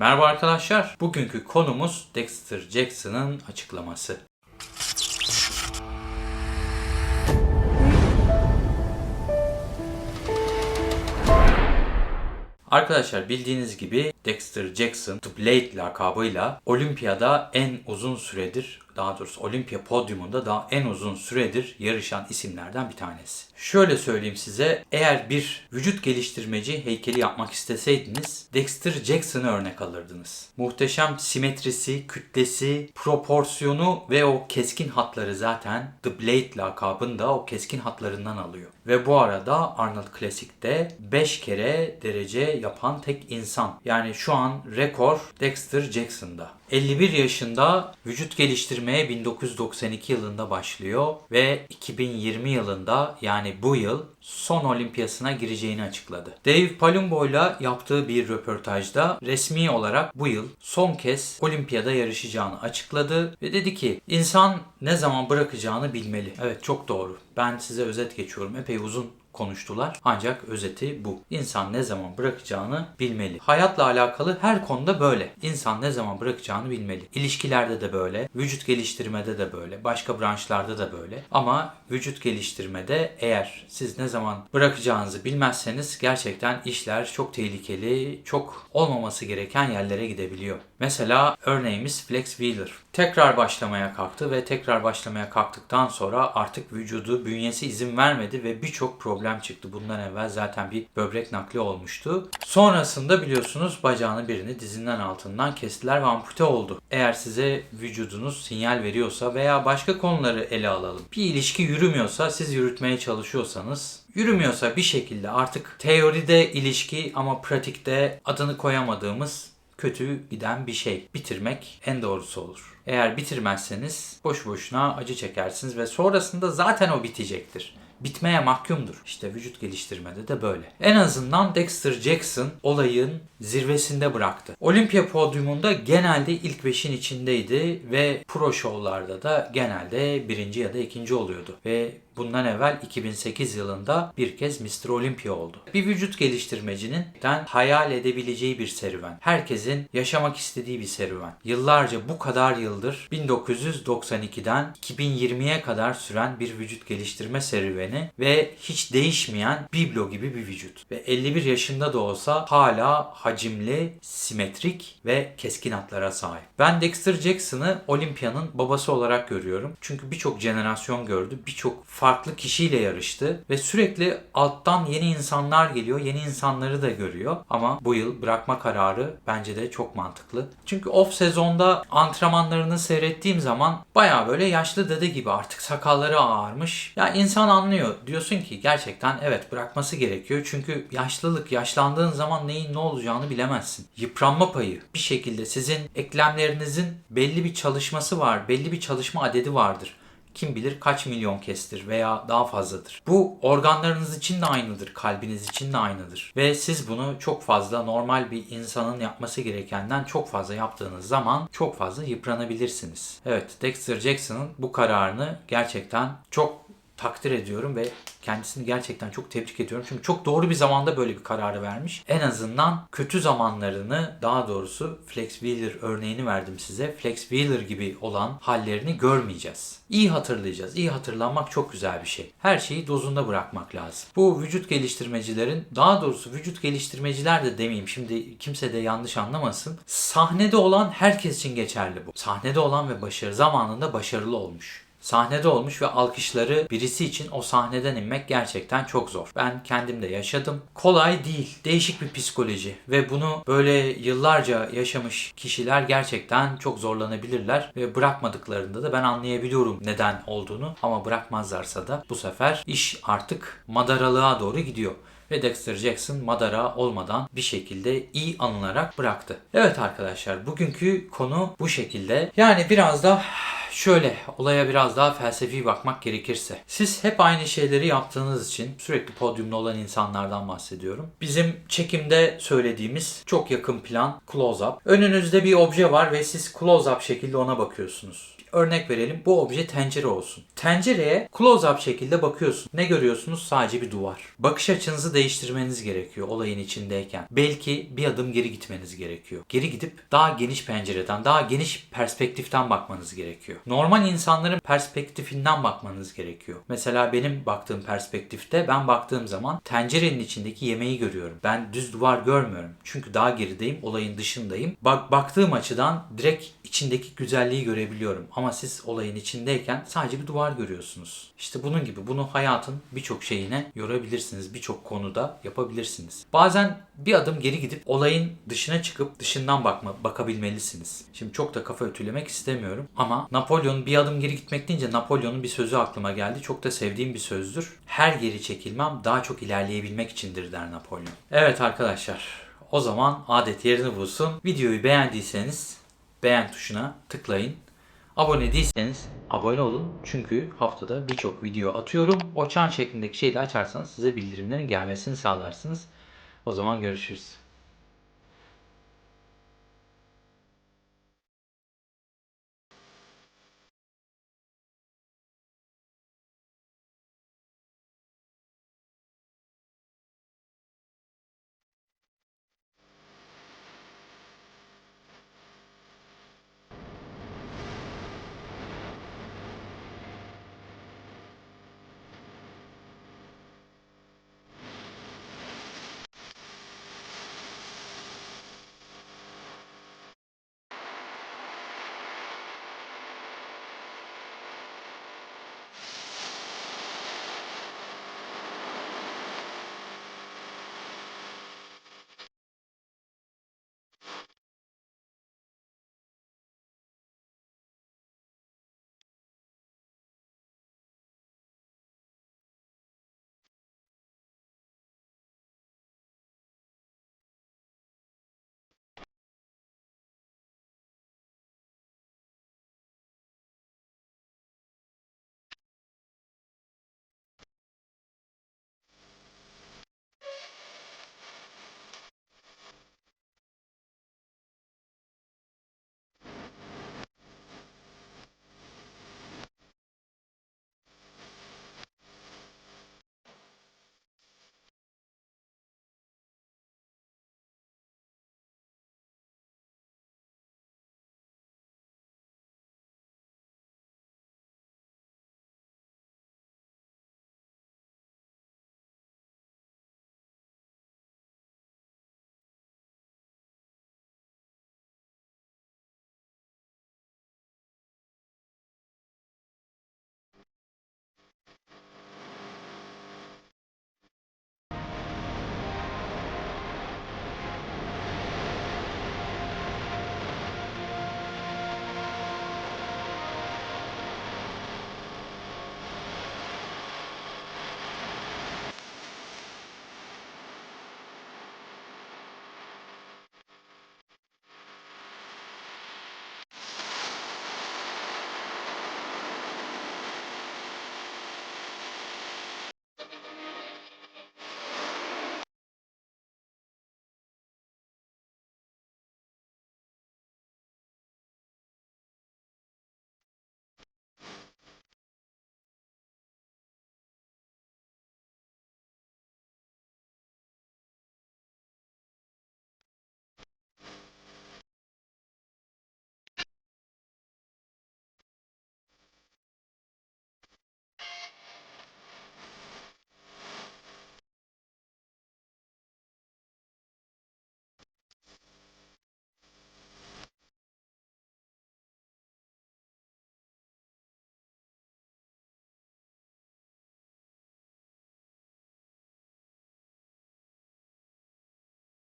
Merhaba arkadaşlar. Bugünkü konumuz Dexter Jackson'ın açıklaması. Arkadaşlar bildiğiniz gibi Dexter Jackson The Blade lakabıyla olimpiyada en uzun süredir daha doğrusu olimpiya podyumunda daha en uzun süredir yarışan isimlerden bir tanesi. Şöyle söyleyeyim size eğer bir vücut geliştirmeci heykeli yapmak isteseydiniz Dexter Jackson'ı örnek alırdınız. Muhteşem simetrisi, kütlesi, proporsiyonu ve o keskin hatları zaten The Blade lakabını da o keskin hatlarından alıyor. Ve bu arada Arnold Classic'te 5 kere derece yapan tek insan. Yani şu an rekor Dexter Jackson'da. 51 yaşında vücut geliştirmeye 1992 yılında başlıyor ve 2020 yılında yani bu yıl son olimpiyasına gireceğini açıkladı. Dave Palumbo'yla yaptığı bir röportajda resmi olarak bu yıl son kez olimpiyada yarışacağını açıkladı ve dedi ki insan ne zaman bırakacağını bilmeli. Evet çok doğru. Ben size özet geçiyorum. Epey uzun konuştular. Ancak özeti bu. İnsan ne zaman bırakacağını bilmeli. Hayatla alakalı her konuda böyle. İnsan ne zaman bırakacağını bilmeli. İlişkilerde de böyle, vücut geliştirmede de böyle, başka branşlarda da böyle. Ama vücut geliştirmede eğer siz ne zaman bırakacağınızı bilmezseniz gerçekten işler çok tehlikeli, çok olmaması gereken yerlere gidebiliyor. Mesela örneğimiz Flex Wheeler. Tekrar başlamaya kalktı ve tekrar başlamaya kalktıktan sonra artık vücudu, bünyesi izin vermedi ve birçok problem çıktı. Bundan evvel zaten bir böbrek nakli olmuştu. Sonrasında biliyorsunuz bacağını birini dizinden altından kestiler ve ampute oldu. Eğer size vücudunuz sinyal veriyorsa veya başka konuları ele alalım. Bir ilişki yürümüyorsa, siz yürütmeye çalışıyorsanız yürümüyorsa bir şekilde artık teoride ilişki ama pratikte adını koyamadığımız kötü giden bir şey. Bitirmek en doğrusu olur. Eğer bitirmezseniz boş boşuna acı çekersiniz ve sonrasında zaten o bitecektir. Bitmeye mahkumdur. İşte vücut geliştirmede de böyle. En azından Dexter Jackson olayın zirvesinde bıraktı. Olimpiya podyumunda genelde ilk beşin içindeydi ve pro şovlarda da genelde birinci ya da ikinci oluyordu. Ve bundan evvel 2008 yılında bir kez Mr. Olympia oldu. Bir vücut geliştirmecinin den hayal edebileceği bir serüven. Herkesin yaşamak istediği bir serüven. Yıllarca bu kadar yıldır 1992'den 2020'ye kadar süren bir vücut geliştirme serüveni ve hiç değişmeyen biblo gibi bir vücut. Ve 51 yaşında da olsa hala hacimli, simetrik ve keskin hatlara sahip. Ben Dexter Jackson'ı Olimpia'nın babası olarak görüyorum. Çünkü birçok jenerasyon gördü, birçok farklı kişiyle yarıştı ve sürekli alttan yeni insanlar geliyor, yeni insanları da görüyor. Ama bu yıl bırakma kararı bence de çok mantıklı. Çünkü off sezonda antrenmanlarını seyrettiğim zaman baya böyle yaşlı dede gibi artık sakalları ağarmış. Ya insan anlıyor. Diyorsun ki gerçekten evet bırakması gerekiyor. Çünkü yaşlılık, yaşlandığın zaman neyin ne olacağını bilemezsin. Yıpranma payı bir şekilde sizin eklemlerinizin belli bir çalışması var, belli bir çalışma adedi vardır kim bilir kaç milyon kestir veya daha fazladır. Bu organlarınız için de aynıdır, kalbiniz için de aynıdır. Ve siz bunu çok fazla normal bir insanın yapması gerekenden çok fazla yaptığınız zaman çok fazla yıpranabilirsiniz. Evet, Dexter Jackson'ın bu kararını gerçekten çok takdir ediyorum ve kendisini gerçekten çok tebrik ediyorum. Çünkü çok doğru bir zamanda böyle bir kararı vermiş. En azından kötü zamanlarını daha doğrusu Flex Wheeler örneğini verdim size. Flex Wheeler gibi olan hallerini görmeyeceğiz. İyi hatırlayacağız. İyi hatırlanmak çok güzel bir şey. Her şeyi dozunda bırakmak lazım. Bu vücut geliştirmecilerin daha doğrusu vücut geliştirmeciler de demeyeyim şimdi kimse de yanlış anlamasın. Sahnede olan herkes için geçerli bu. Sahnede olan ve başarı zamanında başarılı olmuş sahnede olmuş ve alkışları birisi için o sahneden inmek gerçekten çok zor. Ben kendim de yaşadım. Kolay değil. Değişik bir psikoloji ve bunu böyle yıllarca yaşamış kişiler gerçekten çok zorlanabilirler ve bırakmadıklarında da ben anlayabiliyorum neden olduğunu ama bırakmazlarsa da bu sefer iş artık madaralığa doğru gidiyor ve Dexter Jackson Madara olmadan bir şekilde iyi anılarak bıraktı. Evet arkadaşlar bugünkü konu bu şekilde. Yani biraz da Şöyle olaya biraz daha felsefi bakmak gerekirse. Siz hep aynı şeyleri yaptığınız için sürekli podyumda olan insanlardan bahsediyorum. Bizim çekimde söylediğimiz çok yakın plan close up. Önünüzde bir obje var ve siz close up şekilde ona bakıyorsunuz. Örnek verelim bu obje tencere olsun. Tencereye close-up şekilde bakıyorsun. Ne görüyorsunuz? Sadece bir duvar. Bakış açınızı değiştirmeniz gerekiyor olayın içindeyken. Belki bir adım geri gitmeniz gerekiyor. Geri gidip daha geniş pencereden, daha geniş perspektiften bakmanız gerekiyor. Normal insanların perspektifinden bakmanız gerekiyor. Mesela benim baktığım perspektifte ben baktığım zaman tencerenin içindeki yemeği görüyorum. Ben düz duvar görmüyorum. Çünkü daha gerideyim, olayın dışındayım. Bak baktığım açıdan direkt içindeki güzelliği görebiliyorum. Ama siz olayın içindeyken sadece bir duvar görüyorsunuz. İşte bunun gibi bunu hayatın birçok şeyine yorabilirsiniz. Birçok konuda yapabilirsiniz. Bazen bir adım geri gidip olayın dışına çıkıp dışından bakma, bakabilmelisiniz. Şimdi çok da kafa ötülemek istemiyorum ama Napolyon bir adım geri gitmek deyince Napolyon'un bir sözü aklıma geldi. Çok da sevdiğim bir sözdür. Her geri çekilmem daha çok ilerleyebilmek içindir der Napolyon. Evet arkadaşlar o zaman adet yerini bulsun. Videoyu beğendiyseniz beğen tuşuna tıklayın. Abone değilseniz abone olun. Çünkü haftada birçok video atıyorum. O çan şeklindeki şeyi de açarsanız size bildirimlerin gelmesini sağlarsınız. O zaman görüşürüz.